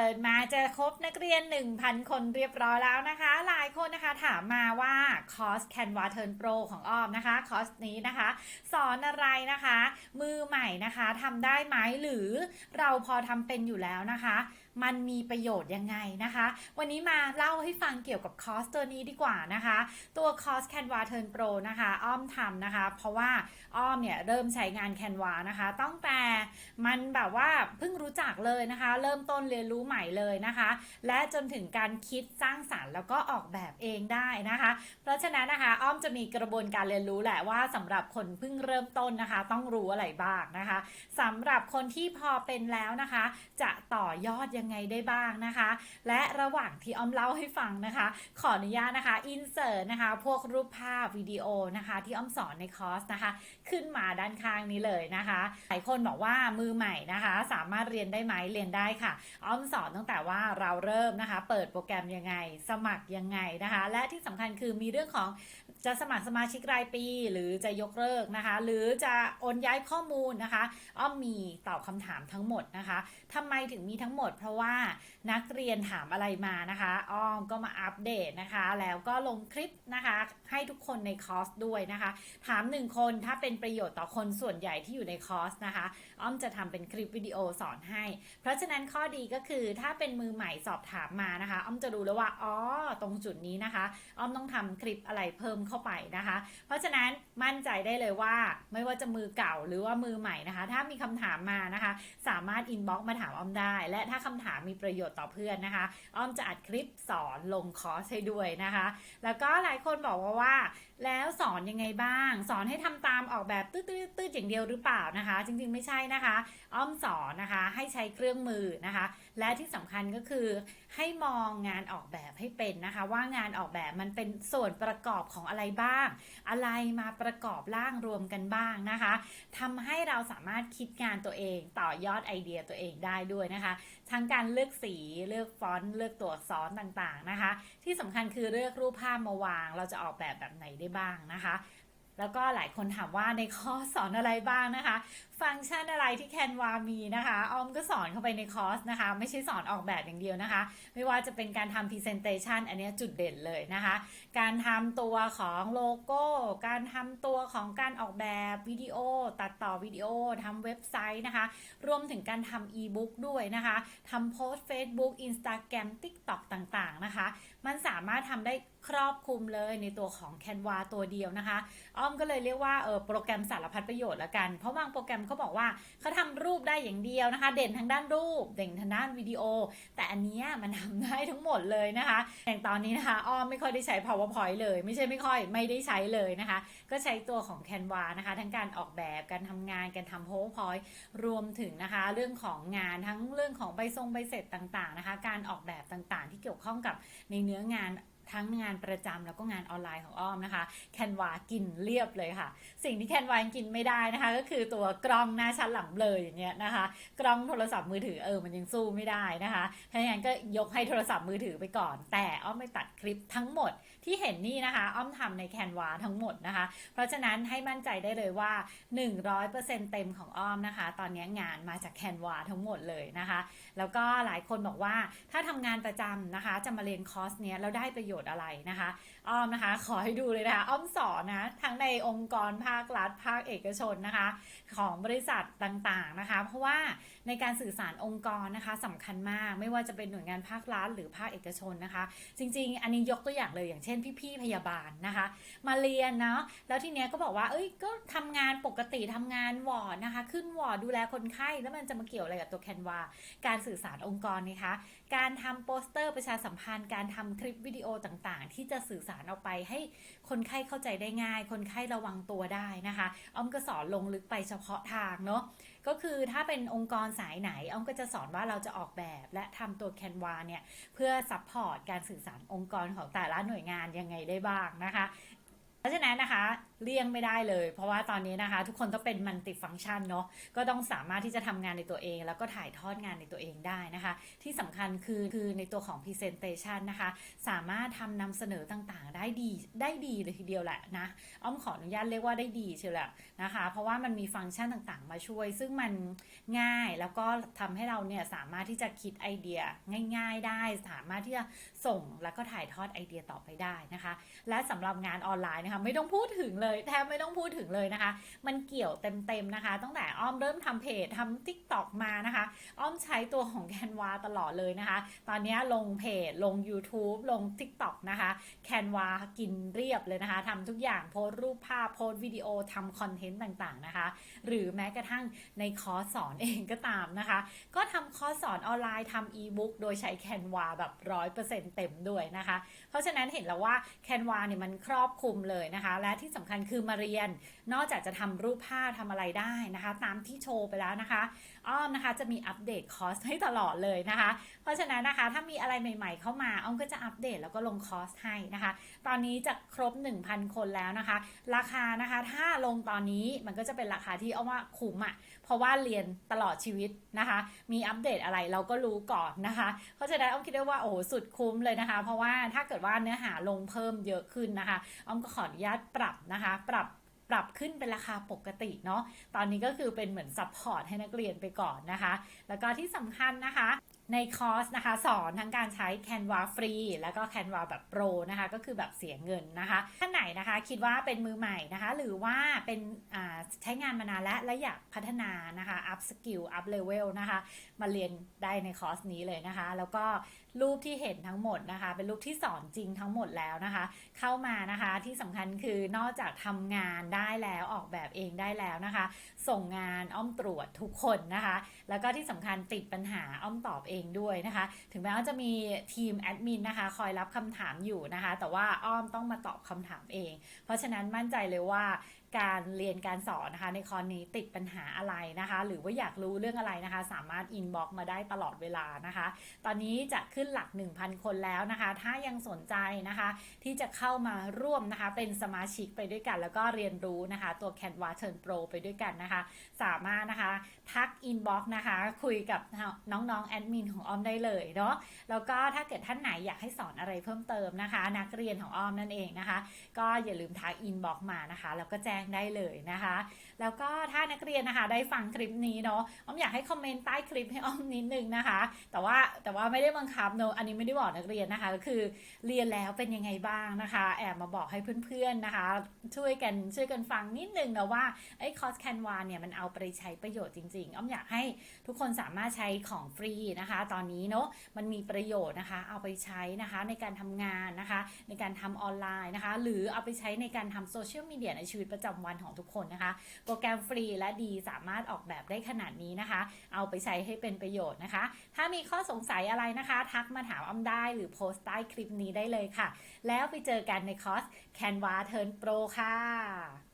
ปิดมาเจอครบนักเรียน 1,000 คนเรียบร้อยแล้วนะคะ หลายคนนะคะถามมาว่าคอร์ส Canva Turn Pro ของอ้อมนะคะคอร์สนี้นะคะ สอนอะไรนะคะ มือใหม่นะคะทำได้ไหมหรือเราพอทำเป็นอยู่แล้วนะคะมันมีประโยชน์ยังไงนะคะ วันนี้มาเล่าให้ฟังเกี่ยวกับคอร์สตัวนี้ดีกว่านะคะ ตัวคอร์ส Canva Turn Pro นะคะ อ้อมทำนะคะ เพราะว่าอ้อมเนี่ยเริ่มใช้งาน Canva นะคะตั้งแต่มันแบบว่าเพิ่งรู้จักเลยนะคะ เริ่มต้นเรียนรู้ใหม่เลยนะคะ และจนถึงการคิดสร้างสารรค์แล้วก็ออกแบบเองได้นะคะ เพราะฉะนั้นนะคะอ้อมจะมีกระบวนการเรียนรู้แหละว่าสำหรับคนเพิ่งเริ่มต้นนะคะ ต้องรู้อะไรบ้างนะคะสำหรับคนที่พอเป็นแล้วนะคะ จะต่อยอดยังังไงได้บ้างนะคะ และระหว่างที่อ้อมเล่าให้ฟังนะคะ ขออนุญาตนะคะอินเสิร์ตนะคะ พวกรูปภาพวิดีโอนะคะ ที่อ้อมสอนในคอร์สนะคะ ขึ้นมาด้านข้างนี้เลยนะคะหลายคนบอกว่ามือใหม่นะคะ สามารถเรียนได้ไหมเรียนได้ค่ะอ้อมสอนตั้งแต่ว่าเราเริ่มนะคะ เปิดโปรแกรมยังไง สมัครยังไงนะคะ และที่สำคัญคือมีเรื่องของจะสมัครสมาชิกรายปี หรือจะยกเลิกนะคะ หรือจะโอนย้ายข้อมูลนะคะ อ้อมมีตอบคำถามทั้งหมดนะคะทำไมถึงมีทั้งหมดเพราะว่านักเรียนถามอะไรมานะคะ อ้อมก็มาอัปเดตนะคะ แล้วก็ลงคลิปนะคะ ให้ทุกคนในคอร์สด้วยนะคะ ถามหนึ่งคนถ้าเป็นประโยชน์ต่อคนส่วนใหญ่ที่อยู่ในคอร์สนะคะ อ้อมจะทำเป็นคลิปวิดีโอสอนให้ เพราะฉะนั้นข้อดีก็คือถ้าเป็นมือใหม่สอบถามมานะคะ อ้อมจะรู้แล้วว่าอ๋อตรงจุดนี้นะคะ อ้อมต้องทำคลิปอะไรเพิ่มเข้าไปนะคะ เพราะฉะนั้นมั่นใจได้เลยว่าไม่ว่าจะมือเก่าหรือว่ามือใหม่นะคะ ถ้ามีคำถามมานะคะ สามารถอินบ็อกซ์มาถามอ้อมได้ และถ้าคำถามมีประโยชน์ต่อเพื่อนนะคะ อ้อมจะอัดคลิปสอนลงคอร์สให้ด้วยนะคะ แล้วก็หลายคนบอกว่าว่า แล้วสอนยังไงบ้าง สอนให้ทำตามออกแบบตืดๆๆอย่างเดียวหรือเปล่านะคะ จริงๆไม่ใช่นะคะ อ้อมสอนนะคะให้ใช้เครื่องมือนะคะ และที่สำคัญก็คือให้มองงานออกแบบให้เป็นนะคะ ว่างานออกแบบมันเป็นส่วนประกอบของอะไรบ้าง อะไรมาประกอบร่างรวมกันบ้างนะคะทำให้เราสามารถคิดงานตัวเองต่อยอดไอเดียตัวเองได้ด้วยนะคะ ทั้งการเลือกสีเลือกฟอนต์เลือกตัวอักษรต่างๆนะคะ ที่สำคัญคือเลือกรูปภาพมาวาง เราจะออกแบบแบบไหนได้บ้างนะคะ แล้วก็หลายคนถามว่าในคอร์สสอนอะไรบ้างนะคะ ฟังก์ชันอะไรที่แคนวามีนะคะออมก็สอนเข้าไปในคอร์สนะคะ ไม่ใช่สอนออกแบบอย่างเดียวนะคะ ไม่ว่าจะเป็นการทำ Presentation อันนี้จุดเด่นเลยนะคะ การทำตัวของโลโก้ การทำตัวของการออกแบบวิดีโอ ตัดต่อวิดีโอทำเว็บไซต์นะคะ รวมถึงการทำอีบุ๊กด้วยนะคะทำโพสต์ Facebook Instagram TikTok ต่างๆนะคะ มันสามารถทำได้ครอบคลุมเลยในตัวของ Canva ตัวเดียวนะคะอ้อมก็เลยเรียกว่าเออโปรแกรมสารพัดประโยชน์ละกัน เพราะบางโปรแกรมเขาบอกว่าเขาทำรูปได้อย่างเดียวนะคะ เด่นทางด้านรูป เด่นทางด้านวิดีโอ แต่อันนี้มันทำได้ทั้งหมดเลยนะคะ อย่างตอนนี้นะคะอ้อมไม่ค่อยได้ใช้ powerpoint เลย ไม่ใช่ไม่ค่อยไม่ได้ใช้เลยนะคะ ก็ใช้ตัวของ Canva นะคะ ทั้งการออกแบบการทำงานการทำ powerpoint รวมถึงนะคะ เรื่องของงานทั้งเรื่องของใบทรงใบเสร็จต่างๆนะคะ การออกแบบต่างๆ ที่เกี่ยวข้องกับในเนื้องาน ทั้งงานประจำแล้วก็งานออนไลน์ของอ้อมนะคะแคนวากินเรียบเลยค่ะ สิ่งที่แคนวากินไม่ได้นะคะ ก็คือตัวกล้องหน้าชั้นหลังเบลออย่างเงี้ยนะคะ กล้องโทรศัพท์มือถือเออมันยังสู้ไม่ได้นะคะถ้าอย่างนั้นก็ยกให้โทรศัพท์มือถือไปก่อน แต่อ้อมไม่ตัดคลิปทั้งหมดที่เห็นนี่นะคะ อ้อมทำในแคนวาทั้งหมดนะคะ เพราะฉะนั้นให้มั่นใจได้เลยว่า 100%เต็มของอ้อมนะคะ ตอนนี้งานมาจากแคนวาทั้งหมดเลยนะคะ แล้วก็หลายคนบอกว่าถ้าทำงานประจำนะคะ จะมาเรียนคอร์สเนี้ยแล้วได้ประโยชน์อะไรนะคะ อ้อมนะคะ ขอให้ดูเลยนะคะอ้อมสอนนะทั้งในองค์กรภาครัฐภาคเอกชนนะคะ ของบริษัทต่างๆนะคะ เพราะว่าในการสื่อสารองค์กรนะคะสำคัญมากไม่ว่าจะเป็นหน่วยงานภาครัฐหรือภาคเอกชนนะคะ จริง ๆ อันนี้ยกตัวอย่างเลยอย่างเช่น พี่ๆพยาบาลนะคะ มาเรียนเนาะแล้วทีเนี้ยก็บอกว่าเอ้ยก็ทำงานปกติทำงานวอร์ดนะคะ ขึ้นวอร์ดดูแลคนไข้แล้วมันจะมาเกี่ยวอะไรกับตัวแคนวาการสื่อสารองค์กรนะคะ การทำโปสเตอร์ประชาสัมพันธ์ การทำคลิปวิดีโอต่างๆ ที่จะสื่อสารออกไปให้คนไข้เข้าใจได้ง่าย คนไข้ระวังตัวได้นะคะอ้อมก็สอนลงลึกไปเฉพาะทางเนาะก็คือถ้าเป็นองค์กรสายไหนอ้อมก็จะสอนว่าเราจะออกแบบและทำตัวแคนวาเนี่ยเพื่อซัพพอร์ตการสื่อสารองค์กรของแต่ละหน่วยงานยังไงได้บ้างนะคะ เพราะฉะนั้นนะคะเลี่ยงไม่ได้เลย เพราะว่าตอนนี้นะคะ ทุกคนต้องเป็นมัลติฟัง c t ชันเนาะก็ต้องสามารถที่จะทำงานในตัวเอง แล้วก็ถ่ายทอดงานในตัวเองได้นะคะ ที่สำคัญคือคือในตัวของ Presentation นะคะ สามารถทำนำเสนอต่างๆ ได้ดีได้ดีเลยทีเดียวแหละนะอ้อมขออนุญาตเรียกว่าได้ดีเชียวแหละนะคะ เพราะว่ามันมีฟังก์ชันต่างๆ มาช่วย ซึ่งมันง่ายแล้วก็ทำให้เราเนี่ยสามารถที่จะคิดไอเดียง่าย ๆ ได้ สามารถที่จะส่งแล้วก็ถ่ายทอดไอเดียต่อไปได้นะคะ และสำหรับงานออนไลน์นะคะไม่ต้องพูดถึงเลยแทบไม่ต้องพูดถึงเลยนะคะ มันเกี่ยวเต็มๆนะคะ ตั้งแต่อ้อมเริ่มทำเพจทำ t ิ k t o k มานะคะ อ้อมใช้ตัวของแคนวาตลอดเลยนะคะ ตอนนี้ลงเพจลง YouTube ลง TikTok นะคะแคนวากินเรียบเลยนะคะทำทุกอย่างโพสรูปภาพโพสวิดีโอทำคอนเทนต์ต่างๆนะคะ หรือแม้กระทั่งในคอร์สสอนเองก็ตามนะคะ ก็ทำคอร์สสอนออนไลน์ทำอีบุ๊กโดยใช้แคนวาแบบร้อยเปอร์เซ็นต์เต็มด้วยนะคะ เพราะฉะนั้นเห็นแล้วว่าแคนวาเนี่ยมันครอบคลุมเลยนะคะ และที่สำคัญคือมาเรียน นอกจากจะทำรูปภาพทำอะไรได้นะคะ ตามที่โชว์ไปแล้วนะคะ อ้อมนะคะจะมีอัปเดตคอร์สให้ตลอดเลยนะคะ เพราะฉะนั้นนะคะถ้ามีอะไรใหม่ๆ เข้ามาอ้อมก็จะอัปเดตแล้วก็ลงคอร์สให้นะคะ ตอนนี้จะครบ 1,000 คนแล้วนะคะ ราคานะคะถ้าลงตอนนี้มันก็จะเป็นราคาที่อ้อมว่าคุ้มอะ่ะเพราะว่าเรียนตลอดชีวิตนะคะ มีอัปเดตอะไรเราก็รู้ก่อนนะคะ เพราะฉะนั้นอ้อมคิดได้ว่าโอ้โหสุดคุ้มเลยนะคะ เพราะว่าถ้าเกิดว่าเนื้อหาลงเพิ่มเยอะขึ้นนะคะอ้อมก็ขออนุญาตปรับนะคะ ปรับปรับขึ้นเป็นราคาปกติเนาะ ตอนนี้ก็คือเป็นเหมือนซัพพอร์ตให้นักเรียนไปก่อนนะคะ แล้วก็ที่สำคัญนะคะในคอร์สนะคะสอนทั้งการใช้ Canva ฟรี แล้วก็ Canva แบบโปรนะคะ ก็คือแบบเสียเงินนะคะท่านไหนนะคะคิดว่าเป็นมือใหม่นะคะ หรือว่าเป็นใช้งานมานานแล้วและอยากพัฒนานะคะ up skill up level นะคะ มาเรียนได้ในคอร์สนี้เลยนะคะ แล้วก็รูปที่เห็นทั้งหมดนะคะ เป็นรูปที่สอนจริงทั้งหมดแล้วนะคะ เข้ามานะคะที่สำคัญคือนอกจากทำงานได้แล้วออกแบบเองได้แล้วนะคะ ส่งงานอ้อมตรวจทุกคนนะคะ แล้วก็ที่สำคัญติดปัญหาอ้อมตอบเองด้วยนะคะ ถึงแม้ว่าจะมีทีมแอดมินนะคะ คอยรับคำถามอยู่นะคะ แต่ว่าอ้อมต้องมาตอบคำถามเอง เพราะฉะนั้นมั่นใจเลยว่า การเรียนการสอนนะคะในคอร์สนี้ติดปัญหาอะไรนะคะ หรือว่าอยากรู้เรื่องอะไรนะคะ สามารถอินบ็อกมาได้ตลอดเวลานะคะ ตอนนี้จะขึ้นหลัก 1,000 คนแล้วนะคะ ถ้ายังสนใจนะคะ ที่จะเข้ามาร่วมนะคะ เป็นสมาชิกไปด้วยกัน แล้วก็เรียนรู้นะคะ ตัว Canva Turn Pro ไปด้วยกันนะคะ สามารถนะคะทักอินบ็อกนะคะ คุยกับน้องๆแอดมินของออมได้เลยเนาะแล้วก็ถ้าเกิดท่านไหนอยากให้สอนอะไรเพิ่มเติมนะคะ นักเรียนของออมนั่นเองนะคะ ก็อย่าลืมทักอินบ็อกมานะคะแล้วก็แจ้งได้เลยนะคะ แล้วก็ถ้านักเรียนนะคะได้ฟังคลิปนี้เนาะอ้อมอยากให้คอมเมนต์ใต้คลิปให้อ้อมนิดนึงนะคะ แต่ว่าแต่ว่าไม่ได้บังคับเนาะอันนี้ไม่ได้บอกนักเรียนนะคะก็คือเรียนแล้วเป็นยังไงบ้างนะคะ แอบมาบอกให้เพื่อนๆนะคะ ช่วยกันช่วยกันฟังนิดนึงนะว่าไอ้คอร์สแคนวาเนี่ยมันเอาไปใช้ประโยชน์จริงๆอ้อมอยากให้ทุกคนสามารถใช้ของฟรีนะคะ ตอนนี้เนาะมันมีประโยชน์นะคะ เอาไปใช้นะคะในการทำงานนะคะ ในการทำออนไลน์นะคะ หรือเอาไปใช้ในการทำโซเชียลมีเดียในชีวิตประจำวันของทุกคนนะคะ โปรแกรมฟรีและดีสามารถออกแบบได้ขนาดนี้นะคะ เอาไปใช้ให้เป็นประโยชน์นะคะ ถ้ามีข้อสงสัยอะไรนะคะ ทักมาถามอ้อมได้หรือโพสต์ใต้คลิปนี้ได้เลยค่ะ แล้วไปเจอกันในคอร์ส Canva Turn Pro ค่ะ